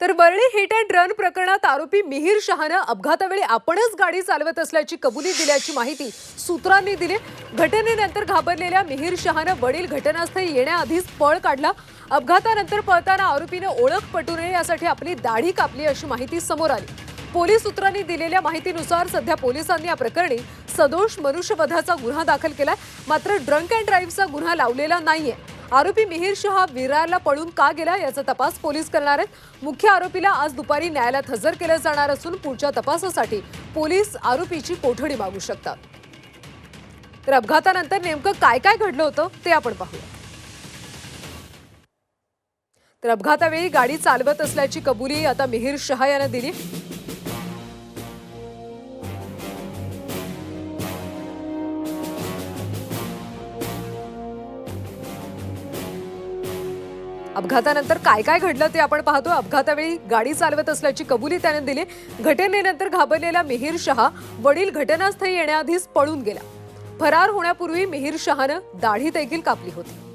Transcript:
तर Worli hit and run प्रकरणात आरोपी मिहीर शहानं अपघातावेळी आपणच गाडी चालवत असल्याची कबुली दिल्याची माहिती सूत्रांनी दिली. घटनेनंतर घाबरलेल्या मिहीर शहानं वडील घटनास्थळी येण्याआधीच पळ काढला. अपघातानंतर पळताना आरोपीनं ओळख पटू नये यासाठी आपली दाढी कापली अशी माहिती समोर आली. पोलीस सूत्रांनी दिलेल्या माहितीनुसार सध्या पोलिसांनी या प्रकरणी सदोष मनुष्यवधाचा गुन्हा दाखल केला मात्र ड्रंक अँड ड्राईव्हचा गुन्हा लावलेला नाहीये. आरोपी मिहीर शहा विरारला पळून का गेला याचा तपास पोलीस करणार आहेत. मुख्य आरोपीला आज दुपारी न्यायालयात हजर केलं जाणार असून पुढच्या तपासासाठी पोलीस आरोपीची कोठडी मागू शकतात. तर अपघातानंतर नेमकं काय काय घडलं होतं ते आपण पाहूया. तर अपघातावेळी गाडी चालवत असल्याची कबुली आता मिहीर शहा यानं दिली. अपघातानंतर काय काय घडलं ते आपण पाहतो. अपघातावेळी गाडी चालवत असल्याची कबुली त्याने दिली. घटनेनंतर घाबरलेला मिहीर शहा वडील घटनास्थळी येण्याआधीच पळून गेला. फरार होण्यापूर्वी मिहीर शहानं दाढी देखील कापली होती.